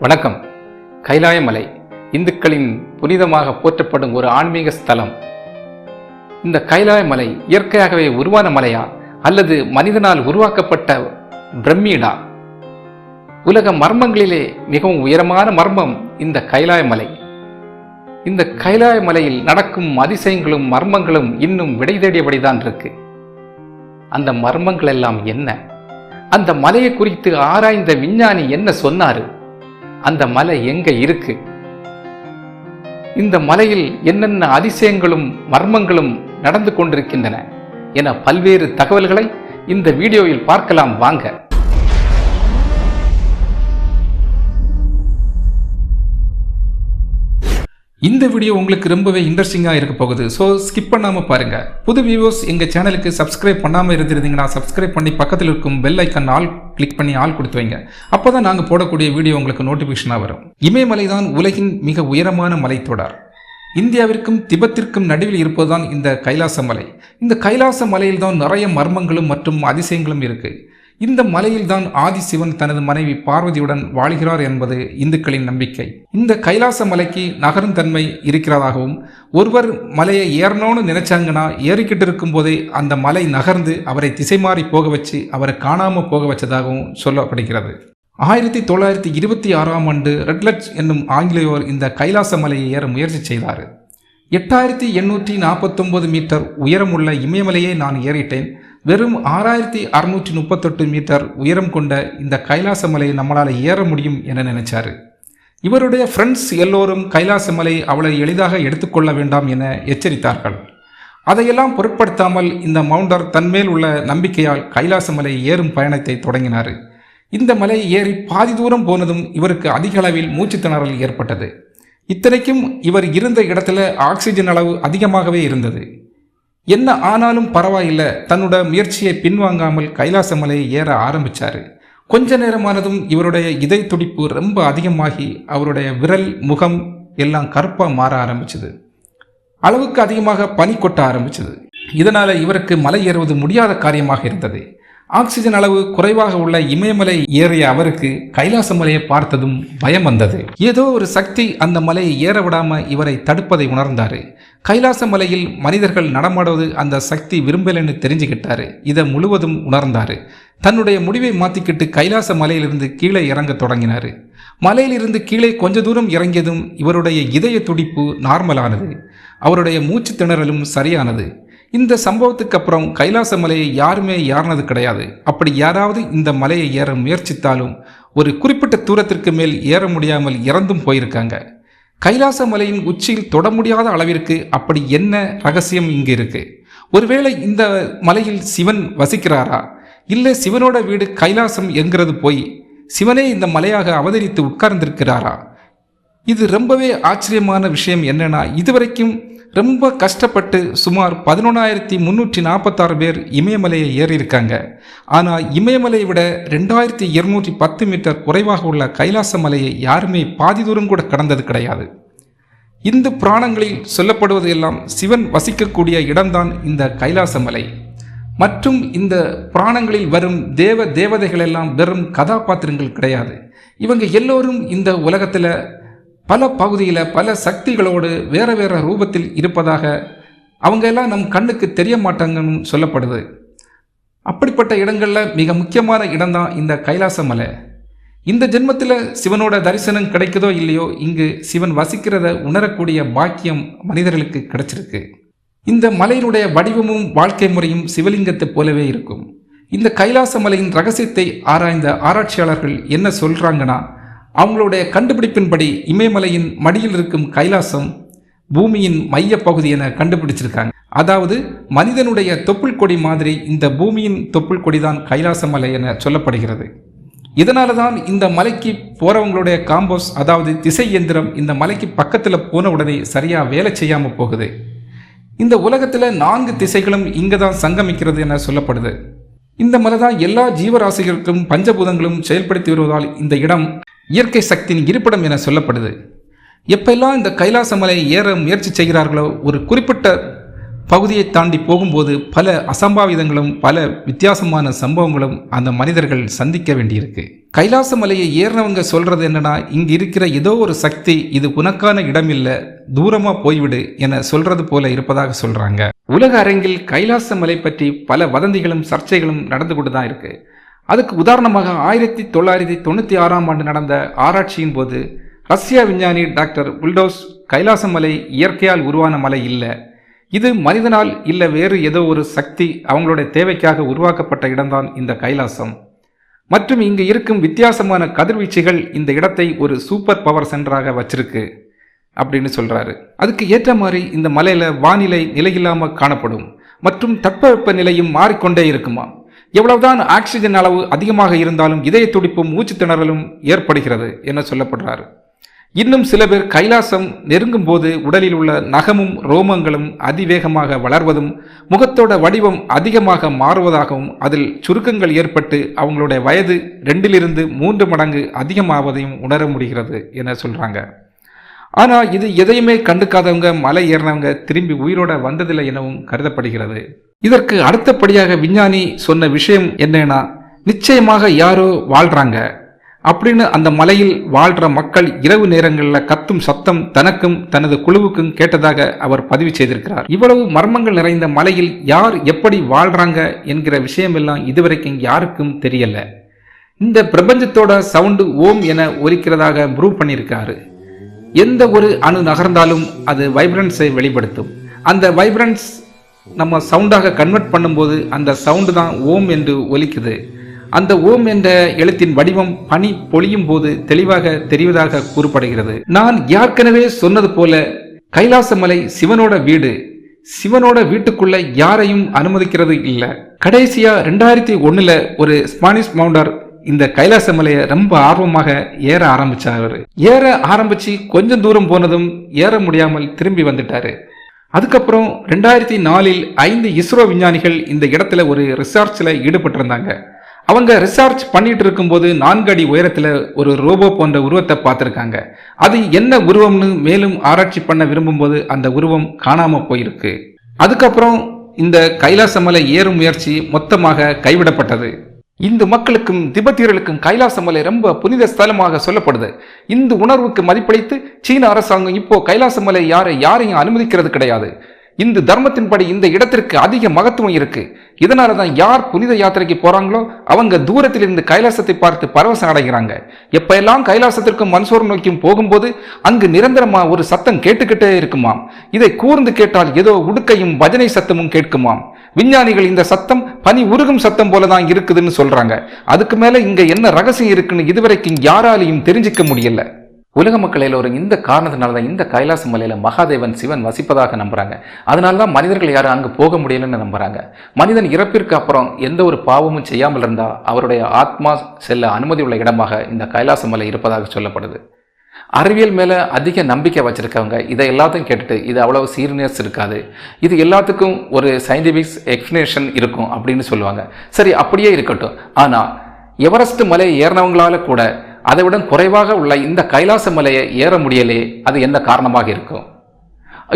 வணக்கம். கைலாயமலை இந்துக்களின் புனிதமாக போற்றப்படும் ஒரு ஆன்மீக ஸ்தலம். இந்த கைலாயமலை இயற்கையாகவே உருவான மலையா அல்லது மனிதனால் உருவாக்கப்பட்ட பிரம்மீடா உலக மர்மங்களிலே மிகவும் உயரமான மர்மம் இந்த கைலாயமலை. இந்த கைலாயமலையில் நடக்கும் அதிசயங்களும் மர்மங்களும் இன்னும் விடை தேடியபடிதான் இருக்கு. அந்த மர்மங்கள் எல்லாம் என்ன? அந்த மலையை குறித்து ஆராய்ந்த விஞ்ஞானி என்ன சொன்னாரு? அந்த மலை எங்க இருக்கு? இந்த மலையில் என்னென்ன அதிசயங்களும் மர்மங்களும் நடந்து கொண்டிருக்கின்றன என பல்வேறு தகவல்களை இந்த வீடியோவில் பார்க்கலாம். வாங்க. இந்த வீடியோ உங்களுக்கு ரொம்பவே இன்ட்ரெஸ்டிங்காக இருக்க போகுது. ஸோ ஸ்கிப் பண்ணாமல் பாருங்கள் புது வியூவர்ஸ் எங்கள் சேனலுக்கு சப்ஸ்கிரைப் பண்ணாமல் இருந்திருந்தீங்கன்னா சப்ஸ்கிரைப் பண்ணி பக்கத்தில் இருக்கும் பெல் ஐக்கன் ஆல் கிளிக் பண்ணி ஆள் கொடுத்து வைங்க. அப்போ தான் நாங்கள் போடக்கூடிய வீடியோ உங்களுக்கு நோட்டிஃபிகேஷனாக வரும். இமயமலை தான் உலகின் மிக உயரமான மலைத்தொடர். இந்தியாவிற்கும் திபெத்திற்கும் நடுவில் இருப்பதுதான் இந்த கைலாச மலை. இந்த கைலாச மலையில் தான் நிறைய மர்மங்களும் மற்றும் அதிசயங்களும் இருக்குது இந்த மலையில்தான் ஆதிசிவன் தனது மனைவி பார்வதியுடன் வாழ்கிறார் என்பது இந்துக்களின் நம்பிக்கை. இந்த கைலாச மலைக்கு நகரும் தன்மை இருக்கிறதாகவும் ஒருவர் மலையை ஏறணும்னு நினைச்சாங்கன்னா ஏறிக்கிட்டு இருக்கும் போதே அந்த மலை நகர்ந்து அவரை திசை மாறி போக வச்சு அவரை காணாம போக வச்சதாகவும் சொல்லப்படுகிறது. ஆயிரத்தி தொள்ளாயிரத்தி இருபத்தி ஆறாம் ஆண்டு ரெட்லட்ஸ் என்னும் ஆங்கிலேயோர் இந்த கைலாச மலையை ஏற முயற்சி செய்தார். எட்டாயிரத்தி எண்ணூற்றி நாற்பத்தொன்பது மீட்டர் உயரமுள்ள இமயமலையை நான் ஏறிட்டேன். வெறும் ஆறாயிரத்தி அறுநூற்றி முப்பத்தெட்டு மீட்டர் உயரம் கொண்ட இந்த கைலாச மலையை நம்மளால் ஏற முடியும் என நினைச்சாரு. இவருடைய ஃப்ரெண்ட்ஸ் எல்லோரும் கைலாச மலை அவளை எளிதாக எடுத்துக்கொள்ள வேண்டாம் என எச்சரித்தார்கள். அதையெல்லாம் பொருட்படுத்தாமல் இந்த மவுண்டர் தன்மேல் உள்ள நம்பிக்கையால் கைலாச மலை ஏறும் பயணத்தை தொடங்கினார். இந்த மலை ஏறி பாதி தூரம் போனதும் இவருக்கு அதிக அளவில் மூச்சு திணறல் ஏற்பட்டது. இத்தனைக்கும் இவர் இருந்த இடத்துல ஆக்சிஜன் அளவு அதிகமாகவே இருந்தது. என்ன ஆனாலும் பரவாயில்ல. தன்னோட முயற்சியை பின்வாங்காமல் கைலாச மலையை ஏற ஆரம்பித்தார் கொஞ்ச நேரமானதும் இவருடைய இதய துடிப்பு ரொம்ப அதிகமாகி அவருடைய விரல் முகம் எல்லாம் கருப்பாக மாற ஆரம்பிச்சது. அளவுக்கு அதிகமாக பனி கொட்ட ஆரம்பிச்சது. இதனால் இவருக்கு மலை ஏறுவது முடியாத காரியமாக இருந்தது. ஆக்சிஜன் அளவு குறைவாக உள்ள இமயமலை ஏறிய அவருக்கு கைலாச மலையை பார்த்ததும் பயம் வந்தது. ஏதோ ஒரு சக்தி அந்த மலையை ஏற விடாம இவரை தடுப்பதை உணர்ந்தாரு. கைலாச மலையில் மனிதர்கள் நடமாடுவது அந்த சக்தி விரும்பலன்னு தெரிஞ்சுக்கிட்டாரு இதை முழுவதும் உணர்ந்தாரு. தன்னுடைய முடிவை மாத்திக்கிட்டு கைலாச மலையிலிருந்து கீழே இறங்க தொடங்கினார். மலையிலிருந்து கீழே கொஞ்ச தூரம் இறங்கியதும் இவருடைய இதய துடிப்பு நார்மலானது அவருடைய மூச்சு திணறலும் சரியானது. இந்த சம்பவத்துக்கு அப்புறம் கைலாச மலையை யாருமே ஏறினது கிடையாது. அப்படி யாராவது இந்த மலையை ஏற முயற்சித்தாலும் ஒரு குறிப்பிட்ட தூரத்திற்கு மேல் ஏற முடியாமல் இறந்தும் போயிருக்காங்க. கைலாச மலையின் உச்சியில் தொட முடியாத அளவிற்கு அப்படி என்ன ரகசியம் இங்கு இருக்கு? ஒருவேளை இந்த மலையில் சிவன் வசிக்கிறாரா? இல்லை சிவனோட வீடு கைலாசம் என்கிறது போய் சிவனே இந்த மலையாக அவதரித்து உட்கார்ந்திருக்கிறாரா? இது ரொம்பவே ஆச்சரியமான விஷயம் என்னன்னா இதுவரைக்கும் ரொம்ப கஷ்டப்பட்டு சுமார் பதினொன்றாயிரத்தி முந்நூற்றி நாற்பத்தாறு பேர் இமயமலையை ஏறியிருக்காங்க. ஆனால் இமயமலையை விட ரெண்டாயிரத்தி இருநூற்றி பத்து மீட்டர் குறைவாக உள்ள கைலாச மலையை யாருமே பாதி தூரம் கூட கடந்தது கிடையாது. இந்து புராணங்களில் சொல்லப்படுவது எல்லாம் சிவன் வசிக்கக்கூடிய இடம்தான் இந்த கைலாச மலை. மற்றும் இந்த புராணங்களில் வரும் தேவ தேவதைகள் எல்லாம் வெறும் கதாபாத்திரங்கள் கிடையாது. இவங்க எல்லோரும் இந்த உலகத்தில் பல பகுதியில் பல சக்திகளோடு வேற வேற ரூபத்தில் இருப்பதாக அவங்க எல்லாம் நம் கண்ணுக்கு தெரிய மாட்டாங்கன்னு சொல்லப்படுது. அப்படிப்பட்ட இடங்களில் மிக முக்கியமான இடம்தான் இந்த கைலாச மலை. இந்த ஜென்மத்தில் சிவனோட தரிசனம் கிடைக்குதோ இல்லையோ இங்கு சிவன் வசிக்கிறத உணரக்கூடிய பாக்கியம் மனிதர்களுக்கு கிடைச்சிருக்கு. இந்த மலையினுடைய வடிவமும் வாழ்க்கை முறையும் சிவலிங்கத்தை போலவே இருக்கும். இந்த கைலாச மலையின் ரகசியத்தை ஆராய்ந்த ஆராய்ச்சியாளர்கள் என்ன சொல்கிறாங்கன்னா அவங்களுடைய கண்டுபிடிப்பின்படி இமயமலையின் மடியில் இருக்கும் கைலாசம் பூமியின் மைய பகுதி என கண்டுபிடிச்சிருக்காங்க. அதாவது மனிதனுடைய தொப்புள் கொடி மாதிரி இந்த பூமியின் தொப்புள் கொடி தான் கைலாச மலை என சொல்லப்படுகிறது. இதனால தான் இந்த மலைக்கு போறவங்களுடைய காம்போஸ் அதாவது திசை எந்திரம் இந்த மலைக்கு பக்கத்தில் போன உடனே சரியா வேலை செய்யாம போகுது. இந்த உலகத்தில் நான்கு திசைகளும் இங்கே தான் சங்கமிக்கிறது என சொல்லப்படுது. இந்த மலை தான் எல்லா ஜீவராசிகளுக்கும் பஞ்சபூதங்களும் செயல்படுத்தி வருவதால் இந்த இடம் இயற்கை சக்தியின் இருப்பிடம் என சொல்லப்படுது. எப்பெல்லாம் இந்த கைலாச மலையை ஏற முயற்சி செய்கிறார்களோ ஒரு குறிப்பிட்ட பகுதியை தாண்டி போகும்போது பல அசம்பாவிதங்களும் பல வித்தியாசமான சம்பவங்களும் அந்த மனிதர்கள் சந்திக்க வேண்டியிருக்கு. கைலாச மலையை ஏறினவங்க சொல்றது என்னன்னா இங்கே இருக்கிற ஏதோ ஒரு சக்தி இது உனக்கான இடம் இல்லை தூரமா போய்விடு என சொல்றது போல இருப்பதாக சொல்றாங்க. உலக அரங்கில் கைலாச மலை பற்றி பல வதந்திகளும் சர்ச்சைகளும் நடந்து கொண்டு தான் இருக்கு. அதுக்கு உதாரணமாக ஆயிரத்தி தொள்ளாயிரத்தி தொண்ணூற்றி ஆறாம் ஆண்டு நடந்த ஆராய்ச்சியின் போது ரஷ்யா விஞ்ஞானி டாக்டர் புல்டோஸ் கைலாச மலை இயற்கையால் உருவான மலை இல்லை. இது மனிதனால் இல்லை வேறு ஏதோ ஒரு சக்தி அவங்களுடைய தேவைக்காக உருவாக்கப்பட்ட இடம்தான் இந்த கைலாசம். மற்றும் இங்கு இருக்கும் வித்தியாசமான கதிர்வீச்சுகள் இந்த இடத்தை ஒரு சூப்பர் பவர் சென்டராக வச்சிருக்கு அப்படின்னு சொல்கிறாரு அதுக்கு ஏற்ற மாதிரி இந்த மலையில் வானிலை நிலையில்லாமல் காணப்படும் மற்றும் தட்பவெப்ப நிலையும் மாறிக்கொண்டே இருக்குமா எவ்வளவுதான் ஆக்சிஜன் அளவு அதிகமாக இருந்தாலும் இதய துடிப்பும் மூச்சு திணறலும் ஏற்படுகிறது என சொல்லப்படுறாரு. இன்னும் சில பேர் கைலாசம் நெருங்கும் போது உடலில் உள்ள நகமும் ரோமங்களும் அதிவேகமாக வளர்வதும் முகத்தோட வடிவம் அதிகமாக மாறுவதாகவும் அதில் சுருக்கங்கள் ஏற்பட்டு அவங்களுடைய வயது ரெண்டிலிருந்து மூன்று மடங்கு அதிகமாவதையும் உணர முடிகிறது என சொல்றாங்க. ஆனால் இது எதையுமே கண்டுக்காதவங்க மலை ஏறினவங்க திரும்பி உயிரோட வந்ததில்லை எனவும் கருதப்படுகிறது. இதற்கு அடுத்தபடியாக விஞ்ஞானி சொன்ன விஷயம் என்னன்னா நிச்சயமாக யாரோ வாழ்றாங்க. அப்படின்னு அந்த மலையில் வாழ்ற மக்கள் இரவு நேரங்களில் கத்தும் சத்தம் தனக்கும் தனது குழுவுக்கும் கேட்டதாக அவர் பதிவு செய்திருக்கிறார். இவ்வளவு மர்மங்கள் நிறைந்த மலையில் யார் எப்படி வாழ்றாங்க என்கிற விஷயமெல்லாம் இதுவரைக்கும் யாருக்கும் தெரியல. இந்த பிரபஞ்சத்தோட சவுண்டு ஓம் என ஒலிக்கிறதாக ப்ரூவ் பண்ணியிருக்காரு. எந்த ஒரு அணு நகர்ந்தாலும் அது வைப்ரன்ஸை வெளிப்படுத்தும். அந்த வைப்ரன்ஸ் நம்ம சவுண்டாக கன்வெர்ட் பண்ணும்போது அந்த சவுண்டு தான் ஓம் என்று ஒலிக்குது. அந்த ஓம் என்ற எழுத்தின் வடிவம் பனி பொழியும் போது தெளிவாக தெரிவதாக கூறப்படுகிறது. நான் ஏற்கனவே சொன்னது போல கைலாசமலை சிவனோட வீடு. சிவனோட வீட்டுக்குள்ள யாரையும் அனுமதிக்கிறது இல்லை. கடைசியா ரெண்டாயிரத்தி ஒன்னுல ஒரு ஸ்பானிஷ் மவுண்டர் இந்த கைலாச மலையை ரொம்ப ஆர்வமாக ஏற ஆரம்பிச்சாரு. ஏற ஆரம்பிச்சு கொஞ்சம் தூரம் போனதும் ஏற முடியாமல் திரும்பி வந்துட்டாரு. அதுக்கப்புறம் ரெண்டாயிரத்தி நாலில் ஐந்து இஸ்ரோ விஞ்ஞானிகள் இந்த இடத்துல ஒரு ரிசார்ச்சில் ஈடுபட்டிருந்தாங்க. அவங்க ரிசர்ச் பண்ணிட்டு இருக்கும்போது நான்கு அடி உயரத்தில் ஒரு ரோபோ போன்ற உருவத்தை பார்த்துருக்காங்க. அது என்ன உருவம்னு மேலும் ஆராய்ச்சி பண்ண விரும்பும்போது அந்த உருவம் காணாமல் போயிருக்கு. அதுக்கப்புறம் இந்த கைலாச மலை ஏறும் முயற்சி மொத்தமாக கைவிடப்பட்டது. இந்து மக்களுக்கும் திபெத்தியர்களுக்கும் கைலாச மலை ரொம்ப புனித ஸ்தலமாக சொல்லப்படுது. இந்த உணர்வுக்கு மதிப்பளித்து சீன அரசாங்கம் இப்போ கைலாச மலை யாரை யாரையும் அனுமதிக்கிறது கிடையாது. இந்து தர்மத்தின்படி இந்த இடத்திற்கு அதிக மகத்துவம் இருக்கு. இதனால தான் யார் புனித யாத்திரைக்கு போறாங்களோ அவங்க தூரத்தில் இருந்து கைலாசத்தை பார்த்து பரவசம் அடைகிறாங்க. எப்பெல்லாம் கைலாசத்திற்கும் மன்சோர் நோக்கியும் போகும்போது அங்கு நிரந்தரமா ஒரு சத்தம் கேட்டுக்கிட்டே இருக்குமாம். இதை கூர்ந்து கேட்டால் ஏதோ உடுக்கையும் பஜனை சத்தமும் கேட்குமாம். விஞ்ஞானிகள் இந்த சத்தம் பனி உருகும் சத்தம் போல தான் இருக்குதுன்னு சொல்றாங்க. அதுக்கு மேல இங்க என்ன ரகசியம் இருக்குன்னு இதுவரைக்கும் யாராலையும் தெரிஞ்சுக்க முடியல. உலக மக்கள் எல்லோரும் இந்த காரணத்தினால தான் இந்த கைலாச மலையில் மகாதேவன் சிவன் வசிப்பதாக நம்புறாங்க. அதனால தான் மனிதர்கள் யாரும் அங்கே போக முடியலன்னு நம்புறாங்க. மனிதன் இறப்பிற்கு அப்புறம் எந்த ஒரு பாவமும் செய்யாமல் இருந்தால் அவருடைய ஆத்மா செல்ல அனுமதி உள்ள இடமாக இந்த கைலாச மலை இருப்பதாக சொல்லப்படுது. அறிவியல் மேலே அதிக நம்பிக்கை வச்சுருக்கவங்க இதை எல்லாத்தையும் கேட்டுட்டு இது அவ்வளோ சீரியஸ் இருக்காது. இது எல்லாத்துக்கும் ஒரு சயின்டிஃபிக் எக்ஸ்பிளனேஷன் இருக்கும் அப்படின்னு சொல்லுவாங்க. சரி அப்படியே இருக்கட்டும். ஆனால் எவரெஸ்ட் மலை ஏறினவங்களால கூட அதை விட குறைவாக உள்ள இந்த கைலாச மலையை ஏற முடியலே அது என்ன காரணமாக இருக்கும்?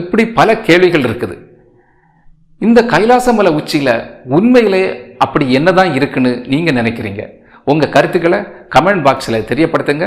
இப்படி பல கேள்விகள் இருக்குது. இந்த கைலாச மலை உச்சியில் உண்மையிலே அப்படி என்னதான் இருக்குன்னு நீங்கள் நினைக்கிறீங்க? உங்கள் கருத்துக்களை கமெண்ட் பாக்ஸில் தெரியப்படுத்துங்க.